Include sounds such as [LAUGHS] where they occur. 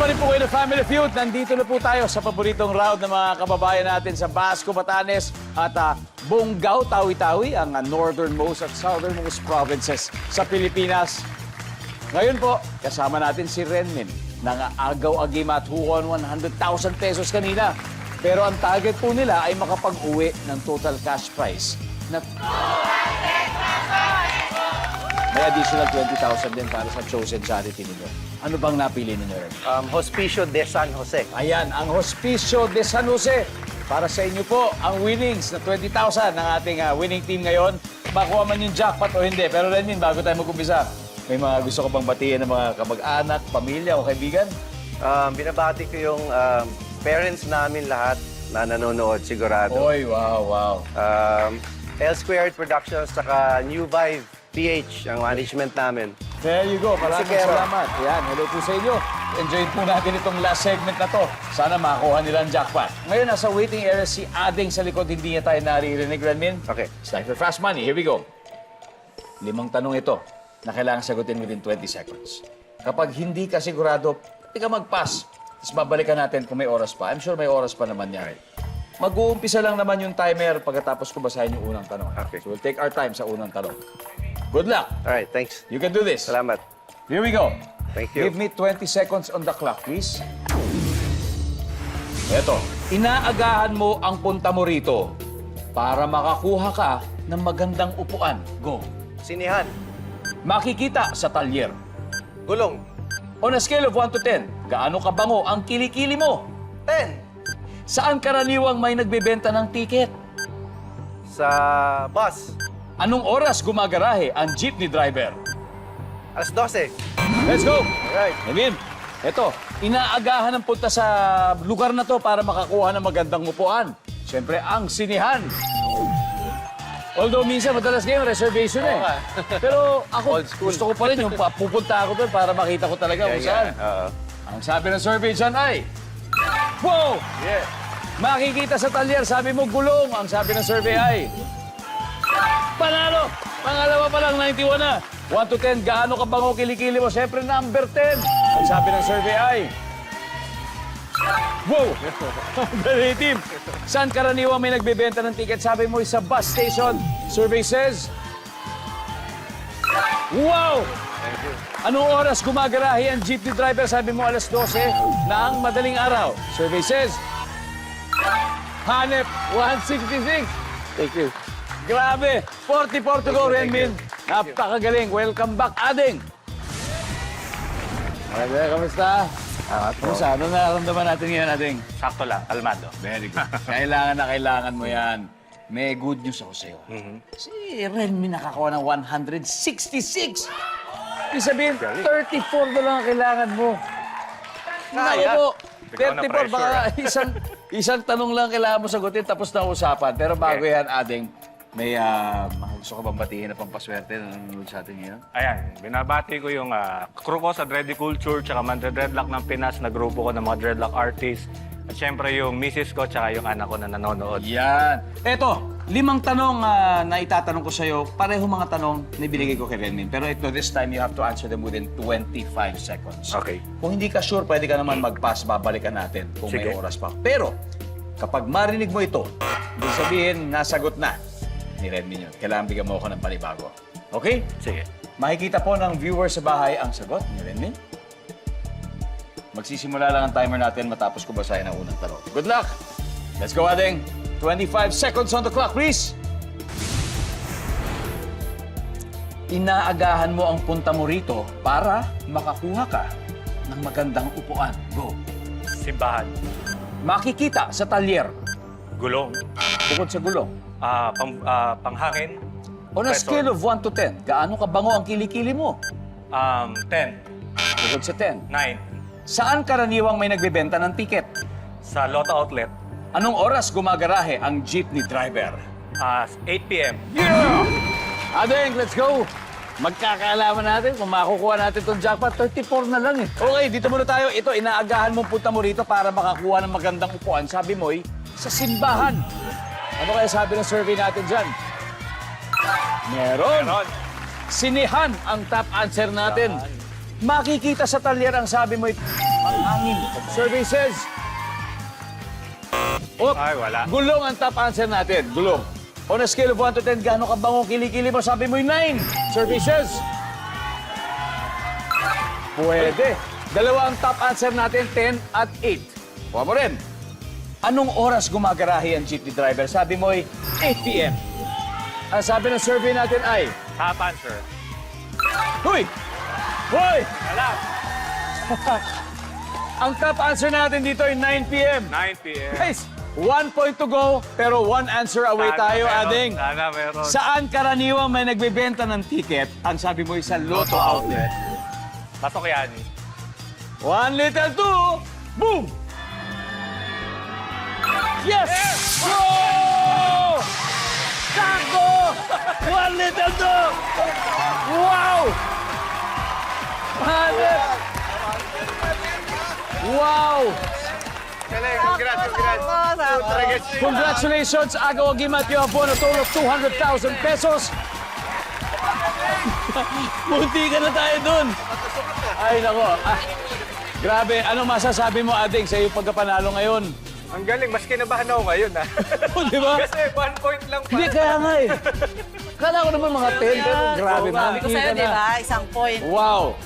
pa rin po kayo ng Family Feud. Nandito na po tayo sa paboritong round ng mga kababayan natin sa Basco, Batanes at uh, Bonggao, Tawi-Tawi, ang ah, northernmost at southernmost provinces sa Pilipinas. Ngayon po, kasama natin si Renmin ng agaw-agim at huon 100,000 pesos kanina. Pero ang target po nila ay makapag-uwi ng total cash prize na may additional 20,000 din para sa chosen charity ninyo. Ano bang napili ninyo, Ren? Um, Hospicio de San Jose. Ayan, ang Hospicio de San Jose. Para sa inyo po, ang winnings na 20,000 ng ating ah, winning team ngayon. Makuha man yung jackpot o hindi. Pero Renmin, bago tayo mag-umpisa, may mga gusto ko bang batiin ng mga kamag-anak, pamilya o kaibigan? Um, binabati ko yung um, parents namin lahat na nanonood sigurado. Oy, wow, wow. Um, L Squared Productions saka New Vibe PH ang management namin. There you go. Maraming Sikero. salamat. Ayan, hello po sa inyo. Enjoy po natin itong last segment na to. Sana makuha nila ang jackpot. Ngayon, nasa waiting area si Ading sa likod. Hindi niya tayo naririnig, Renmin. Okay. For Fast Money. Here we go. Limang tanong ito na kailangan sagutin within 20 seconds. Kapag hindi ka sigurado, hindi ka mag-pass. Tapos babalikan natin kung may oras pa. I'm sure may oras pa naman yan. Mag-uumpisa lang naman yung timer pagkatapos ko basahin yung unang tanong. Okay. So we'll take our time sa unang tanong. Good luck! Alright, thanks. You can do this. Salamat. Here we go. Thank you. Give me 20 seconds on the clock, please. Eto, inaagahan mo ang punta mo rito para makakuha ka ng magandang upuan. Go. Sinihan. Makikita sa talyer. Gulong. On a scale of 1 to 10, gaano kabango ang kilikili mo? 10. Saan karaniwang may nagbebenta ng tiket? Sa bus. Anong oras gumagarahe ang jeepney driver? Alas 12. Let's go! Alright. Nagim, eto, inaagahan ang punta sa lugar na to para makakuha ng magandang upuan. Siyempre, ang sinihan. Although minsan madalas ngayon reservation eh. Oo nga. [LAUGHS] Pero ako, Old school. gusto ko pa rin yung pa- pupunta ako doon para makita ko talaga kung saan. Oo. Ang sabi ng survey dyan ay, Wow! Yeah. Makikita sa talyer, sabi mo gulong. Ang sabi ng survey ay, Panalo! Pangalawa pa lang, 91 na. 1 to 10, gaano ka bango kilikili mo? Siyempre, number 10. Ang sabi ng survey ay... Wow! [LAUGHS] Very team. Saan karaniwang may nagbebenta ng ticket? Sabi mo, sa bus station. Survey says... Wow! Anong oras gumagarahe ang jeepney driver? Sabi mo, alas 12 ng madaling araw. Survey says... Hanep, 166. Thank you. Grabe! 44 to go, Renmin. Napakagaling. Welcome back, Ading. Okay, kamusta? Ah, Kamusta? Ano nararamdaman natin ngayon, Ading? Sakto lang, kalmado. Very good. kailangan na kailangan mo yan. May good news ako sa'yo. Si Renmin nakakuha ng 166. Ibig sabihin, 34 na lang ang kailangan mo. Kaya. na 34, pressure, baka isang, isang tanong lang kailangan mo sagutin, tapos na usapan. Pero bago yan, Ading, may ah, gusto ko bang batiin na pampaswerte na nanonood sa atin ngayon? Ayan, binabati ko yung ah, crew ko sa Dready Culture, tsaka Mandre Dreadlock ng Pinas, na grupo ko ng mga dreadlock artists. At syempre yung misis ko, tsaka yung anak ko na nanonood. Yan. Eto, limang tanong ah, na itatanong ko sa'yo. Pareho mga tanong na binigay ko kay Renmin. Pero ito, this time, you have to answer them within 25 seconds. Okay. Kung hindi ka sure, pwede ka naman mag-pass. Babalikan natin kung may Sige. oras pa. Pero, kapag marinig mo ito, ibig sabihin, nasagot na ni Renmin yun. Kailangan bigyan mo ako ng panibago. Okay? Sige. Makikita po ng viewer sa bahay ang sagot ni Renmin. Magsisimula lang ang timer natin matapos ko basahin ang unang tanong. Good luck! Let's go, Ading! 25 seconds on the clock, please! Inaagahan mo ang punta mo rito para makakuha ka ng magandang upuan. Go! Simbahan. Makikita sa talyer, Gulong. bukod sa gulong. Ah, pang, ah, panghangin. On a scale of 1 to 10, gaano kabango ang kilikili mo? Um, 10. Bukod sa 10. 9. Saan karaniwang may nagbebenta ng tiket? Sa Lotto Outlet. Anong oras gumagarahe ang jeepney driver? Ah, 8 p.m. Yeah! Adeng, let's go! Magkakaalaman natin kung makukuha natin itong jackpot. 34 na lang eh. Okay, dito muna tayo. Ito, inaagahan mo punta mo rito para makakuha ng magandang upuan. Sabi mo eh, sa simbahan. Ano kaya sabi ng survey natin dyan? Meron. Ganon. Sinihan ang top answer natin. Makikita sa talyer ang sabi mo, Pang-angin. Survey says... Oh, Ay, wala. Gulong ang top answer natin. Gulong. On a scale of 1 to 10, gaano ka bango kilikili mo? Sabi mo yung 9. Survey says... Pwede. Dalawa ang top answer natin, 10 at 8. Kuha mo rin. Anong oras gumagarahe ang jeepney driver? Sabi mo ay 8 p.m. Ang sabi ng survey natin ay... Top answer. Huy! Hoy! Wala. [LAUGHS] Ang top answer natin dito ay 9 p.m. 9 p.m. Guys, one point to go, pero one answer away Sana tayo, meron, ading. Sana meron. Saan karaniwang may nagbebenta ng ticket? Ang sabi mo ay sa Lotto Outlet. Pasok yan. One little two, boom! Yes! Go! Sakto! One little two! Wow! Hanep! Wow! Congrats. Congratulations, Agaw Agimat. You have won a total of 200,000 pesos. [LAUGHS] Munti ka na tayo dun. Ay, nako. Ah, grabe, ano masasabi mo, Ading, sa iyong pagkapanalo ngayon? Ang galing, mas kinabahan ako ngayon ha. [LAUGHS] Oh, di ba? Kasi one point lang pa. Hindi, kaya nga eh. [LAUGHS] Kala ko naman mga 10, pero grabe, Sabi ko sa'yo, di na. ba? Isang point. Wow.